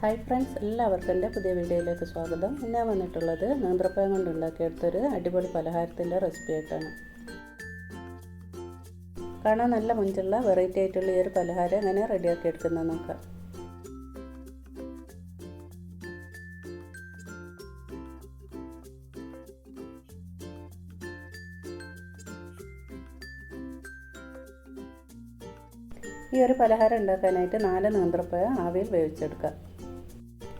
Hi friends എല്ലാവർക്കും എന്റെ പുതിയ വീഡിയോയിലേക്ക് സ്വാഗതം. ഞാൻ വന്നിട്ടുള്ളത് നേന്ത്രപ്പഴം കൊണ്ട് ഉണ്ടാക്കിയെടുത്തൊരു അടിപൊളി പലഹാരത്തിന്റെ റെസിപ്പി ആയിട്ടാണ്. കാണാൻ നല്ല മുഞ്ചുള്ള വെറൈറ്റി ആയിട്ടുള്ള ഈ ഒരു പലഹാരം എങ്ങനെ റെഡിയാക്കി എടുക്കുന്നത് നോക്കാം. ഈ ഒരു പലഹാരം ഉണ്ടാക്കാനായിട്ട് നാല് നേന്ത്രപ്പഴം ആവിയിൽ വേവിച്ചെടുക്കുക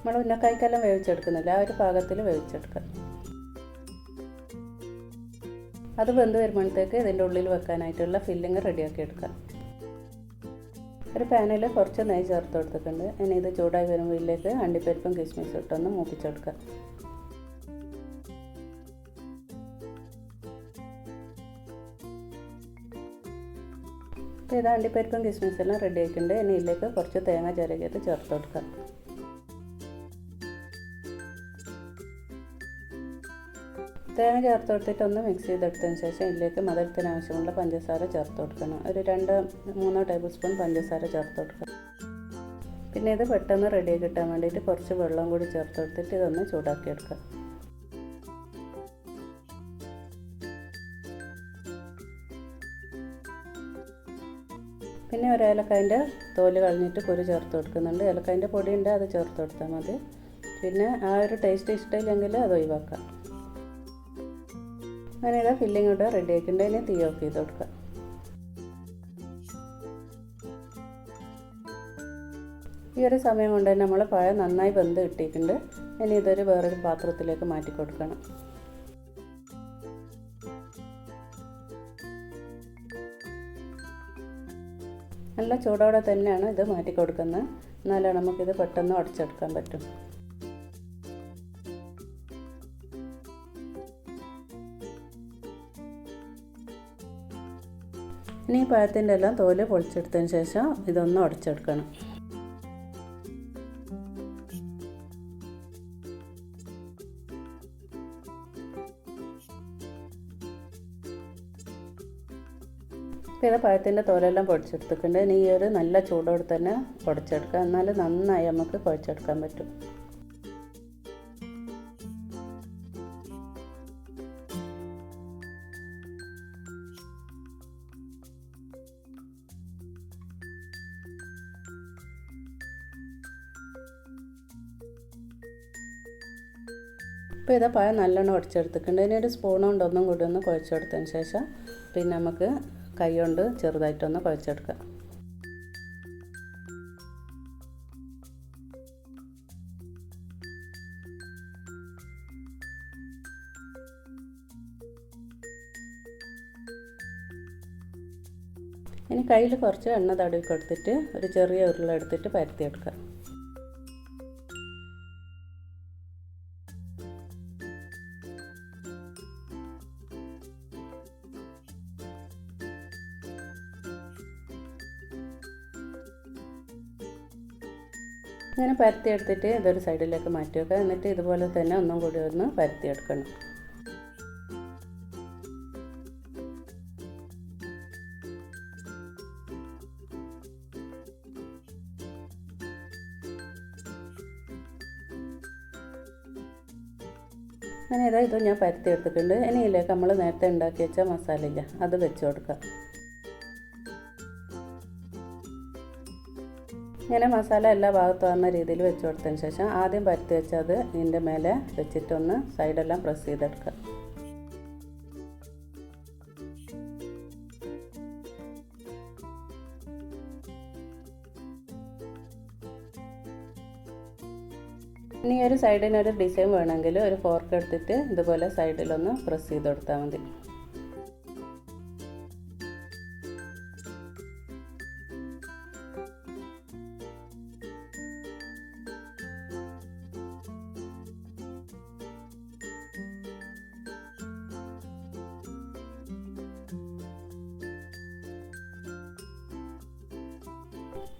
നമ്മൾ ഉന്നക്കായ്ക്കെല്ലാം വേവിച്ചെടുക്കുന്നില്ല. ആ ഒരു പാകത്തിൽ വേവിച്ചെടുക്കുക. അത് വെന്ത് വരുമ്പോഴത്തേക്ക് ഇതിന്റെ ഉള്ളിൽ വെക്കാനായിട്ടുള്ള ഫില്ലിങ് റെഡിയാക്കി എടുക്കാം ഒരു പാനിൽ കുറച്ച് നെയ്യ് ചേർത്ത് കൊടുത്തിട്ടുണ്ട്. ഇനി ഇത് ചൂടായി വരുമ്പോൾ ഇതിലേക്ക് അണ്ടിപ്പരിപ്പും കിസ്മിസും ഇട്ടൊന്ന് മൂപ്പിച്ചെടുക്കുക. ഇത് അണ്ടിപ്പരിപ്പും കിസ്മിസെല്ലാം എല്ലാം റെഡിയാക്കിയിട്ടുണ്ട്. ഇനി ഇതിലേക്ക് കുറച്ച് തേങ്ങ ചിരകിയത് ചേർത്ത് കൊടുക്കുക. തേങ്ങ ചേർത്ത് കൊടുത്തിട്ട് ഒന്ന് മിക്സ് ചെയ്തെടുത്തതിന് ശേഷം ഇതിലേക്ക് മധുരത്തിന് ആവശ്യമുള്ള പഞ്ചസാര ചേർത്ത് കൊടുക്കണം. ഒരു രണ്ട് മൂന്നോ ടേബിൾ സ്പൂൺ പഞ്ചസാര ചേർത്ത് കൊടുക്കണം. പിന്നെ ഇത് പെട്ടെന്ന് റെഡി കിട്ടാൻ വേണ്ടിയിട്ട് കുറച്ച് വെള്ളം കൂടി ചേർത്ത് കൊടുത്തിട്ട് ഇതൊന്ന് ചൂടാക്കിയെടുക്കുക പിന്നെ ഒരു ഏലക്കായന്റെ തോൽ കളഞ്ഞിട്ട് കുരു ചേർത്ത് കൊടുക്കുന്നുണ്ട്. ഏലക്കായന്റെ പൊടിയുണ്ട് അത് ചേർത്ത് കൊടുത്താൽ മതി. പിന്നെ ആ ഒരു ടേസ്റ്റ് ഇഷ്ടമില്ലെങ്കിൽ അത് ഒഴിവാക്കാം അങ്ങനെ ഫില്ലിംഗ് ഇവിടെ റെഡി ആക്കിയിട്ട് അതിനെ തീ ഓഫ് ചെയ്ത് കൊടുക്കുക. ഈ ഒരു സമയം കൊണ്ട് തന്നെ നമ്മൾ പഴം നന്നായി ബന്ധ കിട്ടിയിട്ടുണ്ട്. ഇനി ഇതൊരു വേറൊരു പാത്രത്തിലേക്ക് മാറ്റി കൊടുക്കണം. നല്ല ചൂടോടെ തന്നെയാണ് ഇത് മാറ്റി കൊടുക്കുന്നത്. എന്നാലേ നമുക്കിത് പെട്ടെന്ന് ഉടച്ചെടുക്കാൻ പറ്റും. ഇനി പഴത്തിന്റെ എല്ലാം തോൽ പൊളിച്ചെടുത്തതിന് ശേഷം ഇതൊന്ന് ഉടച്ചെടുക്കണം. പിന്നെ പഴത്തിന്റെ തോലെല്ലാം പൊടിച്ചെടുത്തിട്ടുണ്ട്. ഇനി ഈ ഒരു നല്ല ചൂടോടെ തന്നെ പൊടിച്ചെടുക്കുക. എന്നാൽ നന്നായി നമുക്ക് കുഴച്ചെടുക്കാൻ പറ്റും. ഇപ്പോൾ ഇതാ പഴം നല്ലോണം ഉടച്ചെടുത്തിട്ടുണ്ട് ഇനി ഒരു സ്പൂൺ കൊണ്ട് ഒന്നും കൂടി ഒന്ന് കുഴച്ചെടുത്തതിന് ശേഷം പിന്നെ നമുക്ക് കൈ കൊണ്ട് ചെറുതായിട്ടൊന്ന് കുഴച്ചെടുക്കാം. ഇനി കയ്യിൽ കുറച്ച് എണ്ണ തടവി കൊടുത്തിട്ട് ഒരു ചെറിയ ഉരുള എടുത്തിട്ട് പരത്തിയെടുക്കാം. ഇങ്ങനെ പരത്തിയെടുത്തിട്ട് ഇതൊരു സൈഡിലേക്ക് മാറ്റി വെക്കുക. എന്നിട്ട് ഇതുപോലെ തന്നെ ഒന്നും കൂടി ഒന്ന് പരത്തിയെടുക്കണം അങ്ങനെ ഇതാ ഇത് ഞാൻ പരത്തി എടുത്തിട്ടുണ്ട്. ഇനി നമ്മൾ നേരത്തെ ഉണ്ടാക്കി വെച്ച മസാല ഇല്ല അത് വെച്ച് കൊടുക്കാം ഇങ്ങനെ മസാല എല്ലാ ഭാഗത്തും വന്ന രീതിയിൽ വെച്ച് കൊടുത്തതിന് ശേഷം ആദ്യം പരത്തി വെച്ചത് ഇതിന്റെ മേലെ വെച്ചിട്ടൊന്ന് സൈഡെല്ലാം പ്രസ് ചെയ്തെടുക്കുക. ഇനി ഒരു സൈഡിനൊരു ഡിസൈൻ വേണമെങ്കിൽ ഒരു ഫോർക്ക് എടുത്തിട്ട് ഇതുപോലെ സൈഡിലൊന്ന് പ്രസ് ചെയ്ത് കൊടുത്താൽ മതി.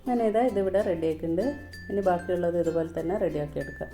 അങ്ങനെ ഇതാ ഇതിവിടെ റെഡി ആക്കിയിട്ടുണ്ട് ഇനി ബാക്കിയുള്ളത് ഇതുപോലെ തന്നെ റെഡിയാക്കി എടുക്കാം.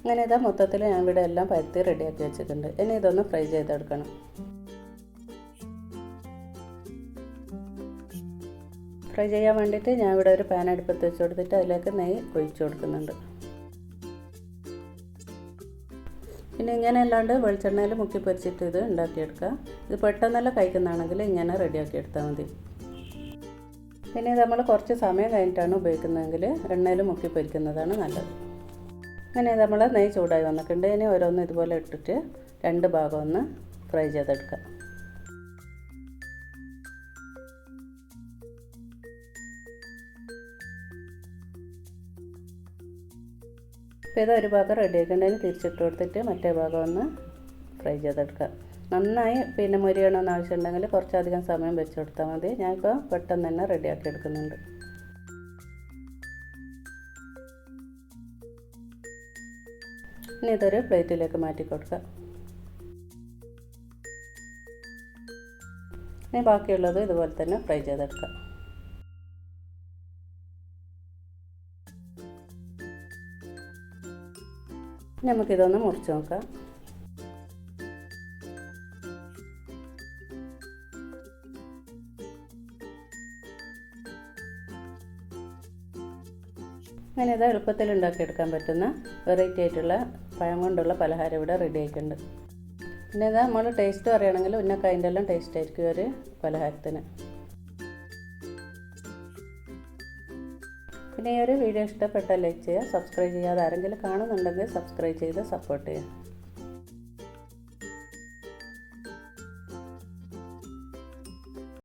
അങ്ങനെ ഇതാ മൊത്തത്തിൽ ഞാൻ ഇവിടെ എല്ലാം പരുത്തി റെഡിയാക്കി വെച്ചിട്ടുണ്ട്. ഇനി ഇതൊന്ന് ഫ്രൈ ചെയ്തെടുക്കണം. ഫ്രൈ ചെയ്യാൻ വേണ്ടിയിട്ട് ഞാൻ ഇവിടെ ഒരു പാൻ അടുപ്പത്ത് വെച്ച് കൊടുത്തിട്ട് അതിലേക്ക് നെയ്യ് ഒഴിച്ചു കൊടുക്കുന്നുണ്ട്. പിന്നെ ഇങ്ങനെ അല്ലാണ്ട് വെളിച്ചെണ്ണയിൽ മുക്കി പൊരിച്ചിട്ട് ഇത് ഉണ്ടാക്കിയെടുക്കുക. ഇത് പെട്ടെന്നെല്ലാം കഴിക്കുന്നതാണെങ്കിൽ ഇങ്ങനെ റെഡിയാക്കി എടുത്താൽ മതി. പിന്നെ നമ്മൾ കുറച്ച് സമയം കഴിഞ്ഞിട്ടാണ് ഉപയോഗിക്കുന്നതെങ്കിൽ എണ്ണയിൽ മുക്കി പൊരിക്കുന്നതാണ് നല്ലത്. അങ്ങനെ നമ്മൾ നെയ്യ് ചൂടായി വന്നിട്ടുണ്ട്. ഇനി ഓരോന്ന് ഇതുപോലെ ഇട്ടിട്ട് രണ്ട് ഭാഗം ഒന്ന് ഫ്രൈ ചെയ്തെടുക്കാം അപ്പോൾ ഇത് ഒരു ഭാഗം റെഡി ആക്കേണ്ടതിന് തിരിച്ചിട്ട് കൊടുത്തിട്ട് മറ്റേ ഭാഗം ഒന്ന് ഫ്രൈ ചെയ്തെടുക്കുക. നന്നായി പിന്നെ മുരിയണമെന്ന് ആവശ്യമുണ്ടെങ്കിൽ കുറച്ചധികം സമയം വെച്ച് കൊടുത്താൽ മതി. ഞാനിപ്പോൾ പെട്ടെന്ന് തന്നെ റെഡിയാക്കി എടുക്കുന്നുണ്ട്. ഇനി ഇതൊരു പ്ലേറ്റിലേക്ക് മാറ്റി കൊടുക്കുക. ഇനി ബാക്കിയുള്ളത് ഇതുപോലെ തന്നെ ഫ്രൈ ചെയ്തെടുക്കാം നമുക്കിതൊന്ന് മുറിച്ച് നോക്കാം. അങ്ങനെ ഇത് എളുപ്പത്തിൽ ഉണ്ടാക്കിയെടുക്കാൻ പറ്റുന്ന വെറൈറ്റി ആയിട്ടുള്ള പഴം കൊണ്ടുള്ള പലഹാരം ഇവിടെ റെഡി ആയിട്ടുണ്ട്. പിന്നെ ഇതാ നമ്മൾ ടേസ്റ്റ് പറയുകയാണെങ്കിൽ ഉന്നക്കായന്റെ എല്ലാം ടേസ്റ്റ് ആയിരിക്കും ഒരു പലഹാരത്തിന്. പിന്നെ ഈ ഒരു വീഡിയോ ഇഷ്ടപ്പെട്ടാൽ ലൈക്ക് ചെയ്യുക സബ്സ്ക്രൈബ് ചെയ്യാതെ ആരെങ്കിലും കാണുന്നുണ്ടെങ്കിൽ സബ്സ്ക്രൈബ് ചെയ്ത് സപ്പോർട്ട് ചെയ്യുക.